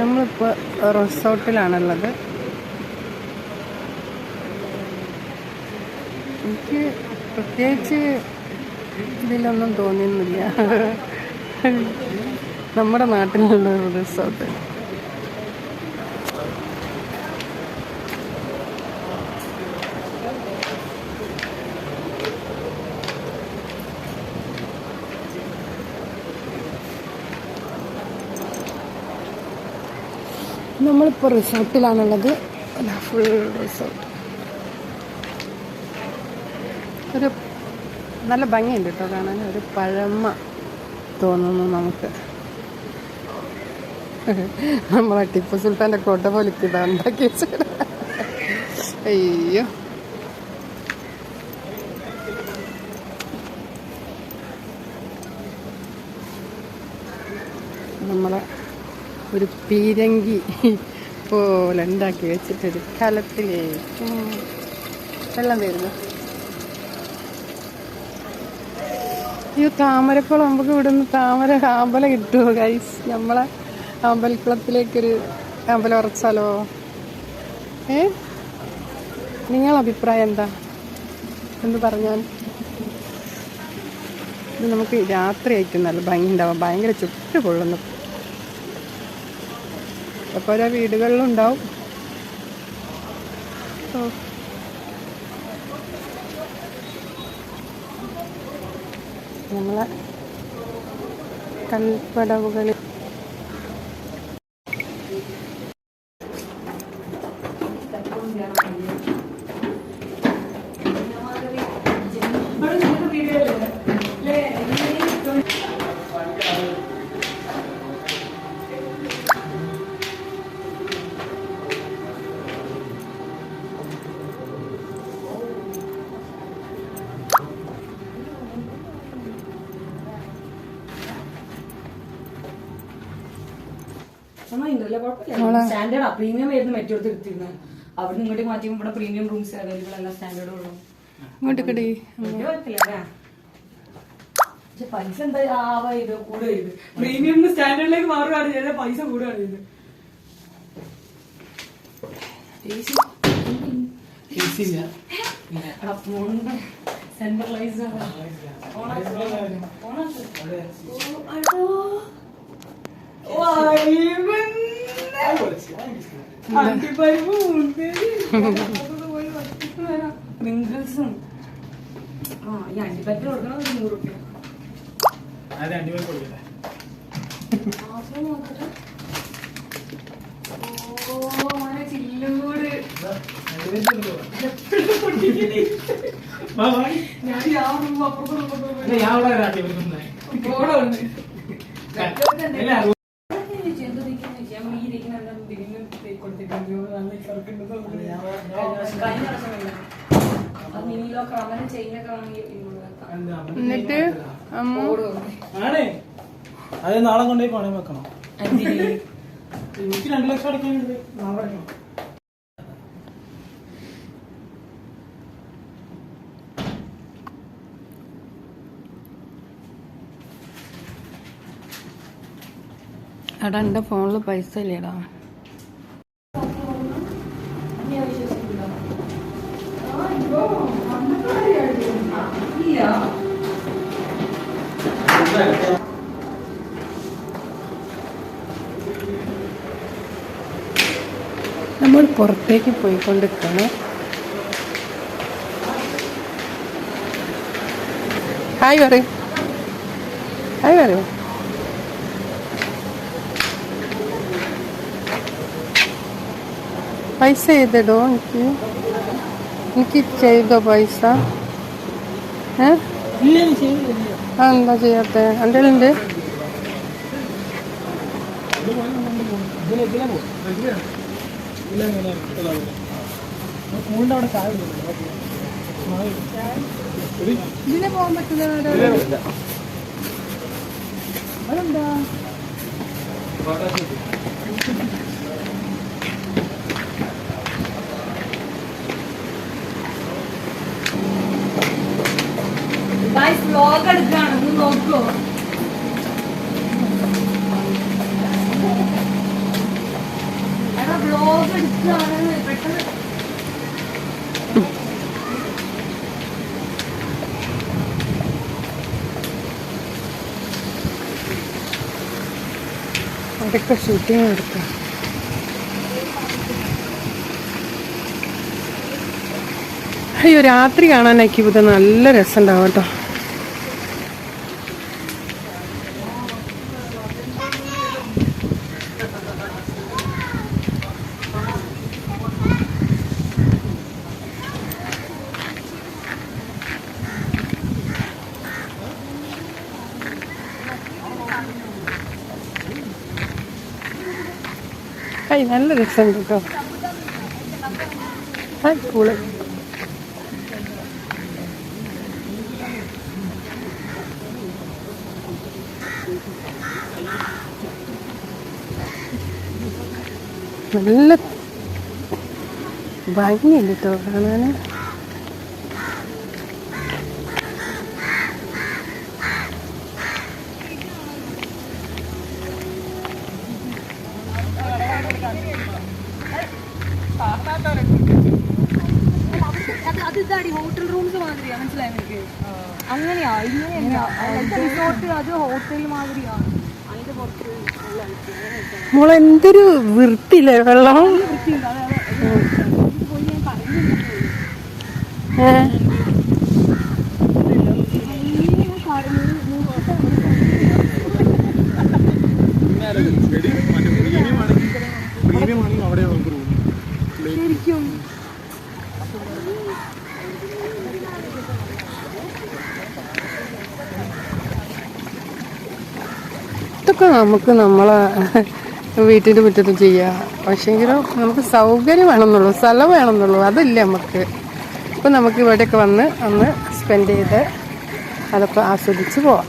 നമ്മളിപ്പോൾ റിസോർട്ടിലാണുള്ളത്. എനിക്ക് പ്രത്യേകിച്ച് ഇതിലൊന്നും തോന്നിയൊന്നുമില്ല. നമ്മുടെ നാട്ടിലുള്ള റിസോർട്ട്. നമ്മളിപ്പോൾ റിസോർട്ടിലാണുള്ളത്. ഫുൾ റിസോർട്ട് ഒരു നല്ല ഭംഗിയുണ്ട് കേട്ടോ കാണാൻ. ഒരു പഴമ തോന്നുന്നു നമുക്ക്. നമ്മളെ ടിപ്പു സുൽത്താന്റെ കോട്ട പോലെ ഇതാ ഉണ്ടാക്കി അയ്യോ നമ്മളെ ഒരു പീരങ്കി പോലെ ഉണ്ടാക്കി വെച്ചിട്ടൊരു കലത്തിലേക്ക് വെള്ളം വരുന്നു. അയ്യോ താമരക്കുളം നമുക്ക് ഇവിടുന്ന് താമര അമ്പലം കിട്ടുമോ ഗൈസ് നമ്മളെ അമ്പലക്കുളത്തിലേക്കൊരു അമ്പലം ഉറച്ചാലോ? ഏ? നിങ്ങളെ അഭിപ്രായം എന്താ? എന്ന് പറഞ്ഞാൽ ഇത് നമുക്ക് രാത്രി ആയിരിക്കും നല്ല ഭംഗി ഉണ്ടാവും ഭയങ്കര ചുറ്റു കൊള്ളുന്നു അപ്പോൾ ഓരോ വീടുകളിലും ഉണ്ടാവും ഓ. നമ്മളെ കുഴപ്പമില്ല. സ്റ്റാൻഡേർഡ് പ്രീമിയം ആയിരുന്നു മറ്റോടത്ത് എടുത്തിരുന്നത് അവിടെ ഇങ്ങോട്ട് മാറ്റി ഇവിടെ പ്രീമിയം റൂംസ് അവൈലബിൾ അല്ല സ്റ്റാൻഡേർഡ് ഉള്ളൂ. പൈസ എന്താ? ആവാ ഇത് കൂടെ ഇത്. പ്രീമിയം സ്റ്റാൻഡേർഡിലേക്ക് മാറുകയാണ് ചെയ്തത് പൈസ കൂടുകയാണ് ചെയ്തത് സെൻട്രലൈസ് പ്രിങ്കിൾസും ആ ഈ അണ്ടിപ്പറ്റിൽ കൊടുക്കണം ഒരു നൂറ് റുപ്യ അതെ അടിപൊളി കൊടുക്കട്ടെ മാസം മോനെ ചില്ലൂട് എപ്പോഴും പൊട്ടിക്കൽ. ഞാൻ ഈ ആ room അപ്പുറത്തും നൂറ് റുപ്യ ഞാൻ അവിടെ അടിപൊളി തിന്നേ. ഫോട്ടോ ഉണ്ട്. ഇല്ല, അതൊക്കെ ചോദിച്ചു, എന്ത് ഇരിക്കുന്നു ചോദിച്ചു. ഞാൻ ഈ ഇരിക്കുന്ന എല്ലാം ബിരിയാണി തേക്ക് കൊടുത്തിട്ടുണ്ട്. ഇവർ നല്ല ചെറുക്കുണ്ടെന്ന് തോന്നുന്നു. ഓ, പക്ഷെ കഴിഞ്ഞ പ്രാവശ്യമല്ല. അത് മിനിയിലൊക്കെ അവനെ ചെയിനൊക്കെ വാങ്ങി ഇങ്ങോട്ട് വെക്കാം. എന്താ, എന്നിട്ട് അത് നാളെ കൊണ്ടുപോയി പണയം വെക്കണം? എനിക്ക് രണ്ടു ലക്ഷം അടക്കാനുണ്ട് നാളെ എടാ എന്റെ ഫോണിൽ പൈസ ഇല്ലേടാ ഞാൻ വിശ്വസിക്കില്ല. ആ, ഇതോ, അന്നത്തെ കാര്യമായിരുന്നു. ഇല്ല. നമ്മൾ പുറത്തേക്ക് പോയിക്കൊണ്ടിരിക്കുകയാണ്. ഹായ് പറയൂ ഹായ് പറയൂ പൈസ ചെയ്തിടോ എനിക്ക്? എനിക്ക് ചെയ്തോ പൈസ ഏ ഇല്ല നീ ചെയ്തില്ല ആ എന്താ ചെയ്യാത്ത? എന്റെ ഉണ്ട് ഇതിനെ പോകാൻ പറ്റുന്ന അതെന്താ? Guys, vlog എടുക്കാണ് ഒന്ന് നോക്കോ വ്ലോഗ് എടുക്കുകയാണ്. പെട്ടെന്ന്. അതൊക്കെ ഷൂട്ടിങ് എടുക്കാം അയ്യോ രാത്രി കാണാനാക്കി ഇത് നല്ല രസമുണ്ടാവും കേട്ടോ. ഐ നല്ല രസമുണ്ട് കേട്ടോ. ഹായ് കൂൾ നല്ല ഭംഗിയുണ്ട് കേട്ടോ കാണാന്. ഇതാടി ഹോട്ടൽ റൂംസ് മാതിരിയാ മനസ്സിലായോ എനിക്ക് അങ്ങനെയാ ഇങ്ങനെയല്ല റിസോർട്ട് അത് ഹോട്ടൽ മാതിരിയാ. അതിന്റെ പുറത്ത് നല്ല ഐറ്റം. മോളെ എന്തൊരു വൃത്തിയില്ലേ വെള്ളം? ഏഹ് പ്രീമിയം ആണെങ്കിൽ അവിടെ ഇതൊക്കെ നമുക്ക് നമ്മളെ വീട്ടിന്റെ മുറ്റത്ത് ചെയ്യാം. പക്ഷേങ്കിലും നമുക്ക് സൗകര്യം വേണമെന്നുള്ളൂ സ്ഥലം വേണമെന്നുള്ളൂ. അതില്ല നമുക്ക്. ഇപ്പം നമുക്ക് ഇവിടെയൊക്കെ വന്ന് അന്ന് സ്പെൻഡ് ചെയ്ത് അതൊക്കെ ആസ്വദിച്ച് പോവാം.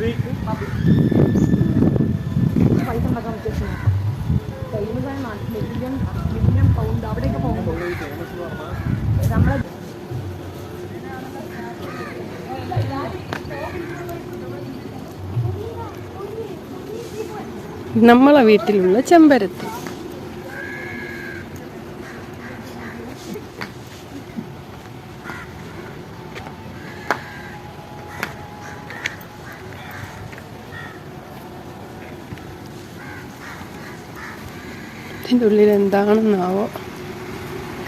Thank you. പൈസ ഉണ്ടാക്കാൻ ആയ നാട്ടിൽ മില്യൺ മില്യൺ പൗണ്ട് അവിടെയൊക്കെ പോകുമ്പോൾ നമ്മളെ നമ്മളെ വീട്ടിലുള്ള ചെമ്പരത്തി. ഇതിന്റെ ഉള്ളിൽ എന്താണെന്നാവോ?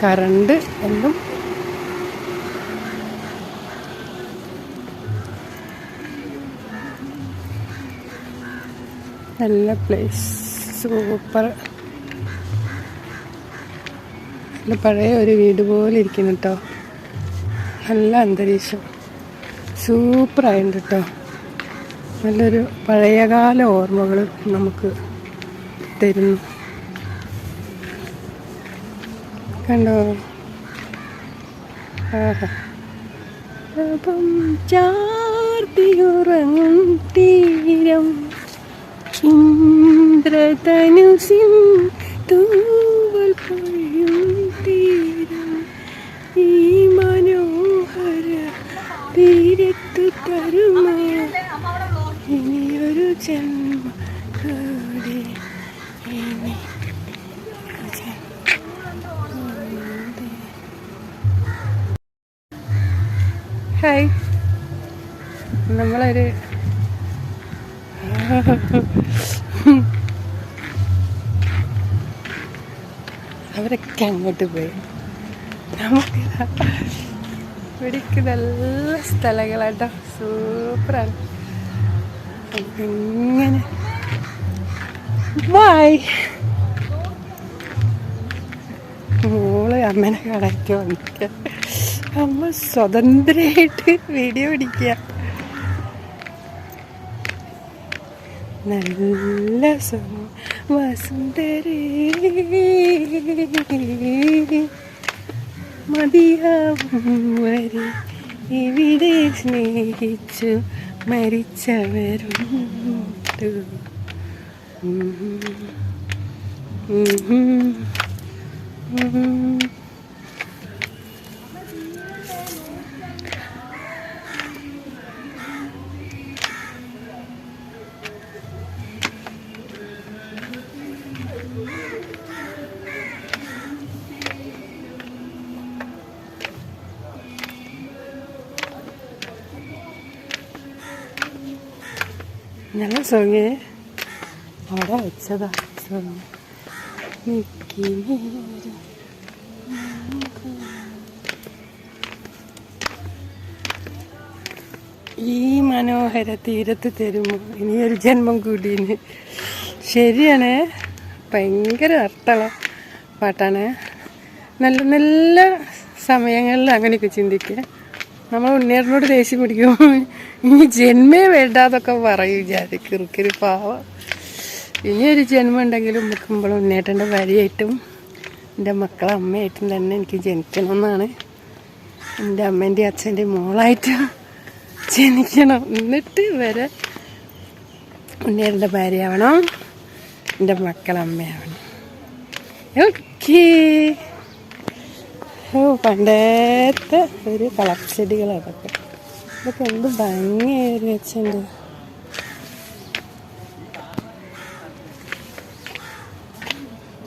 കറണ്ട് എന്നും നല്ല പ്ലേസ് സൂപ്പർ നല്ല പഴയ ഒരു വീട് പോലെ ഇരിക്കുന്നു കേട്ടോ നല്ല അന്തരീക്ഷം. സൂപ്പറായിട്ടുണ്ട് കേട്ടോ നല്ലൊരു പഴയകാല ഓർമ്മകൾ നമുക്ക് തരുന്നു. കണ്ടോ? അപ്പം ചാർത്തിയുറങ്ങും തീരം. ഇന്ദ്രധനുസിൻ തൂവൽ തീരം. ഈ മനോഹര തീരത്തു തരുമ? ഇനിയൊരു ജന്മ ഹായ്. നമ്മളൊരു അവരൊക്കെ അങ്ങോട്ട് പോയി. നമുക്ക് ഇവിടേക്ക് നല്ല സ്ഥലങ്ങളാട്ടോ. സൂപ്പറാണ്. ഇങ്ങനെ. ബായ് മോൾ അമ്മനെ കാണാറ്റ് വന്നിട്ട് അമ്മ സ്വതന്ത്രമായിട്ട് വീഡിയോ പിടിക്കുക നല്ല മതിയാവും ഇവിടെ സ്നേഹിച്ചു മരിച്ചവരുണ്ട്. ഉം. ഉം. നല്ല സോങ്ങേ അവിടെ വെച്ചതാ സോങ്. ഈ മനോഹര തീരത്ത് തരുമോ? ഇനിയൊരു ജന്മം കൂടിന് ശരിയാണ്. ഭയങ്കര അർത്ഥമുള്ള പാട്ടാണ്. നല്ല നല്ല സമയങ്ങളിൽ അങ്ങനെയൊക്കെ ചിന്തിക്കുക. നമ്മൾ ഉണ്ണേറിനോട് ദേഷ്യം പിടിക്കും. ഇനി ജന്മേ വേണ്ടാന്നൊക്കെ പറയും ഞാൻ കിറുക്കിരി പാവ. ഇനി ഒരു ജന്മം ഉണ്ടെങ്കിലും നിൽക്കുമ്പോൾ ഉണ്ണേട്ടന്റെ ഭാര്യയായിട്ടും എന്റെ മക്കളെ അമ്മയായിട്ടും തന്നെ എനിക്ക് ജനിക്കണമെന്നാണ് എന്റെ അമ്മേന്റെ അച്ഛന്റെ മോളായിട്ട് ജനിക്കണം. എന്നിട്ട് വരെ ഉണ്ണേറിന്റെ ഭാര്യയാവണം എന്റെ മക്കളെ അമ്മയാവണം. ഓക്കേ. ഓ പണ്ടത്തെ ഒരു കളച്ചെടികൾ അതൊക്കെ. ഇതൊക്കെ എന്ത് ഭംഗിയായൊരു വെച്ചുണ്ട്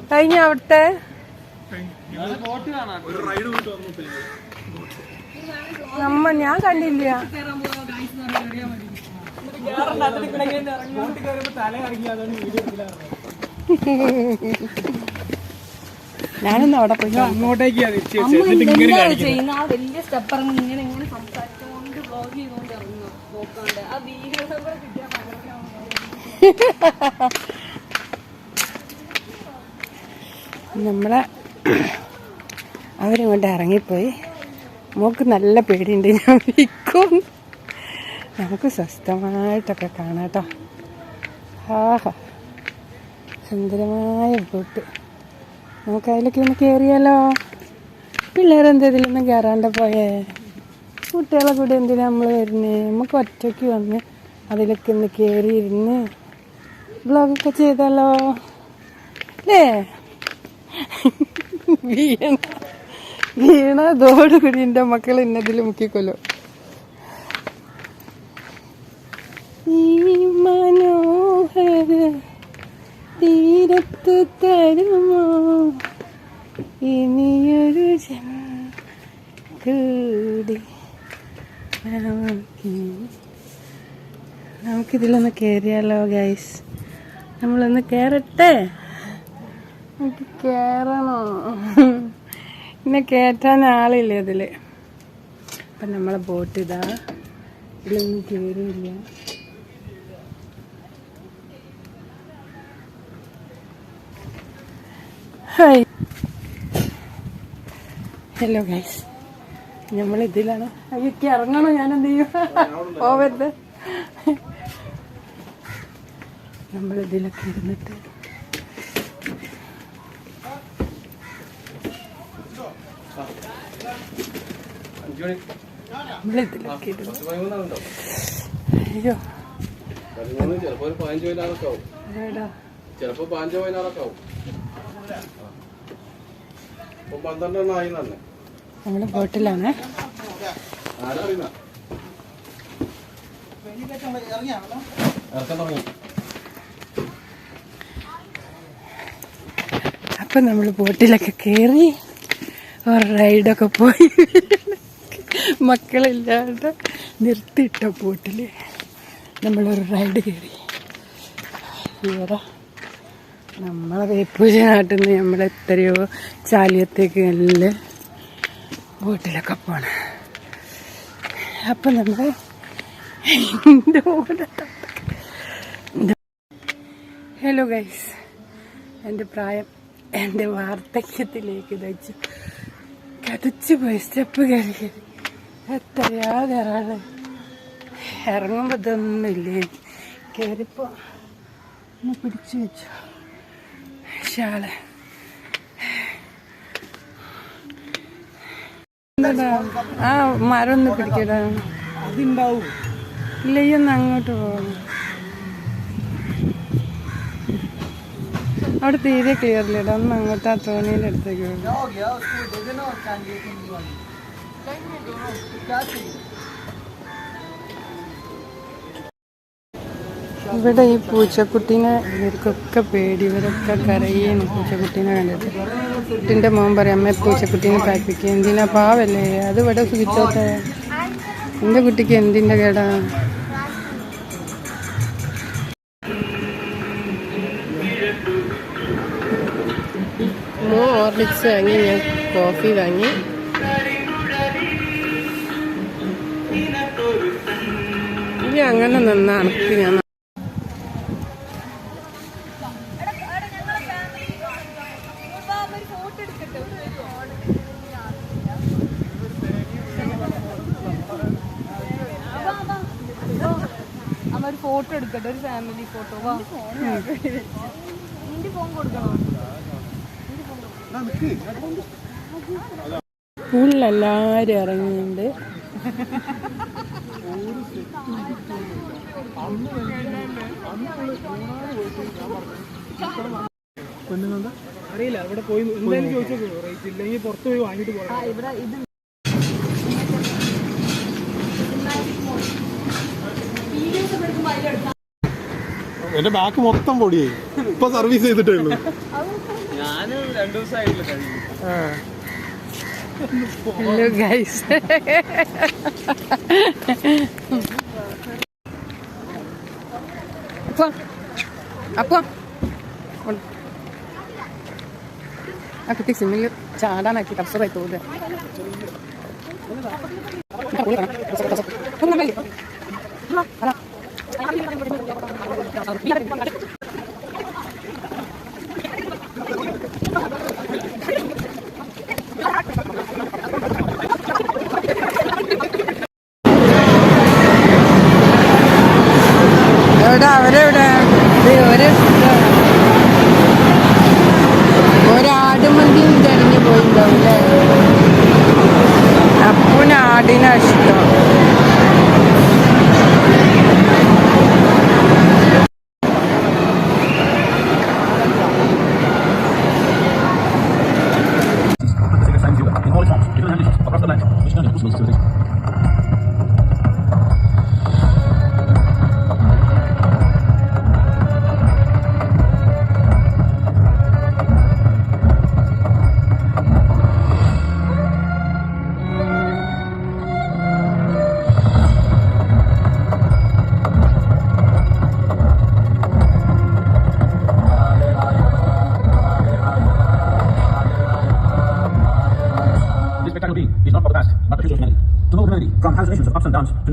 കഴിഞ്ഞ അവിടുത്തെ? നമ്മ ഞാൻ കണ്ടില്ല. ഞാനൊന്നും അവിടെ പോയി. അങ്ങോട്ടേക്കാ തിരിച്ചു എന്താണ് ചെയ്യുന്ന ആ വലിയ സ്റ്റെപ്പ് ഇങ്ങനെ ഇങ്ങനെ ചെയ്തുകൊണ്ട് ആ നമ്മളെ അവരിങ്ങോട്ട് ഇറങ്ങിപ്പോയി. മോക്ക് നല്ല പേടിയുണ്ട്. ഞാൻ വിൽക്കും. നമുക്ക് സ്വസ്ഥമായിട്ടൊക്കെ കാണാട്ടോ ആഹാ. സുന്ദരമായ ബോട്ട്. നമുക്ക് അതിലൊക്കെ ഒന്ന് കയറിയാലോ? പിള്ളേരെന്താ ഇതിലൊന്നും കയറാണ്ട് പോയേ? കുട്ടികളെ കൂടെ എന്തിനാ നമ്മൾ വരുന്നത് നമുക്ക് ഒറ്റയ്ക്ക് വന്ന് അതിലൊക്കെ ഒന്ന് കയറി ഇരുന്ന് ബ്ലോഗൊക്കെ ചെയ്താലോ? അല്ലേ? വീണ വീണ അതോടുകൂടി എന്റെ മക്കൾ ഇന്നതിൽ മുക്കിക്കൊല്ലോ. ഈ മനോഹര തീരത്ത് തരുമോ? ഇനിയൊരു ജന്മ കൂടി നമുക്കിതിലൊന്ന് കയറിയാലോ ഗൈസ് നമ്മളൊന്ന് കയറട്ടെ എനിക്ക് കയറണോ പിന്നെ കയറ്റാൻ ആളില്ല ഇതിൽ. അപ്പം നമ്മളെ ബോട്ട് ഇതാ. ഇതിലൊന്നും കയറിയില്ല ഹലോ ഗൈസ് നമ്മൾ ഇതിലാണ് അയ്യൊക്കെ ഇറങ്ങണോ? ഞാൻ എന്ത് ചെയ്യും? പോവരുത്. നമ്മൾ ഇതിലൊക്കെ ഇരുന്നിട്ട് അയ്യോ. ചിലപ്പോ പതിനഞ്ച് പതിനാറൊക്കെ ആവും. ചിലപ്പോ പതിനഞ്ച് പതിനാറൊക്കെ ആവും. പന്ത്രണ്ടെണ്ണം ആയി തന്നെ നമ്മൾ ബോട്ടിലാണ്. അപ്പൊ നമ്മൾ ബോട്ടിലൊക്കെ ഒരു റൈഡൊക്കെ പോയി. മക്കളില്ലാണ്ട് നിർത്തിയിട്ട ബോട്ടിൽ നമ്മളൊരു റൈഡ് കയറി ഇവിടെ. നമ്മളെ വേപ്പൂജ നാട്ടിൽ നിന്ന് നമ്മൾ എത്രയോ ചാലിയത്തേക്ക് നല്ല ബോട്ടിലൊക്കെ പോണം. അപ്പം നമ്മൾ ഹലോ ഗൈസ് എന്റെ പ്രായം എന്റെ വാർദ്ധക്യത്തിലേക്ക് നയിച്ചു കതച്ചു പോയി സ്റ്റെപ്പ് കയറി എത്രയാതെ എത്രയാ കയറാൾ ഇറങ്ങുമ്പോൾ ഇതൊന്നുമില്ലേ കയറിപ്പോ ഒന്ന് പിടിച്ചു വെച്ചു. ഷാൾ എന്താടാ ആ മരം ഒന്ന് പിടിക്കടാ. അതുണ്ടാവും. ഇല്ല ഈ ഒന്ന് അങ്ങോട്ട് പോകണം അവിടെ തീരെ ക്ലിയർ ഇല്ല ഒന്ന് അങ്ങോട്ട് ആ തോണിയുടെ അടുത്തേക്ക് പോകും ഇവിടെ ഈ പൂച്ചക്കുട്ടീനെ ഇവർക്കൊക്കെ പേടി ഇവരൊക്കെ കരയുന്നു പൂച്ചക്കുട്ടീനെ കണ്ടിട്ട്. കുട്ടിന്റെ മോൻ പറയും അമ്മ പൂച്ചക്കുട്ടീനെ പാപ്പിക്കുക എന്തിനാ പാവല്ലേ? അത് ഇവിടെ സുഖിച്ചോട്ടെ. എന്റെ കുട്ടിക്ക് എന്തിന്റെ കേടാ? മോ ഓർലിക്സ് വാങ്ങി ഞാൻ കോഫി വാങ്ങി. ഇനി അങ്ങനെ നിന്നാണ് ഞാൻ അമ്മ ഒരു ഫോട്ടോ എടുക്കട്ടെ ഒരു ഫാമിലി ഫോട്ടോ. വാ. നിന്റെ ഫോൺ കൊടുക്കണോ? സ്കൂളിൽ എല്ലാവരും ഇറങ്ങിയിട്ടുണ്ട് അറിയില്ല അവിടെ പോയി എന്തായാലും ചോദിച്ചു റേറ്റ് ഇല്ലെങ്കിൽ പുറത്ത് പോയി വാങ്ങിട്ട് പോകാം ഇവിടെ ഇത് വീഡിയോസ് എടുക്കുമ്പോൾ അതിലെടുക്കാം എന്റെ ബാക്ക് മൊത്തം പൊടിയായി. ഇപ്പൊ സർവീസ് ചെയ്തിട്ടേ ഉള്ളൂ. ഹലോ ഗൈസ് അപ്പൊ അപ്പൊ. ആ കുട്ടി സ്വിമ്മിൽ ചാടാനാക്കി കപ്സറായി തോന്നുക I'll keep.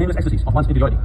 nameless ecstasies of one's interiority.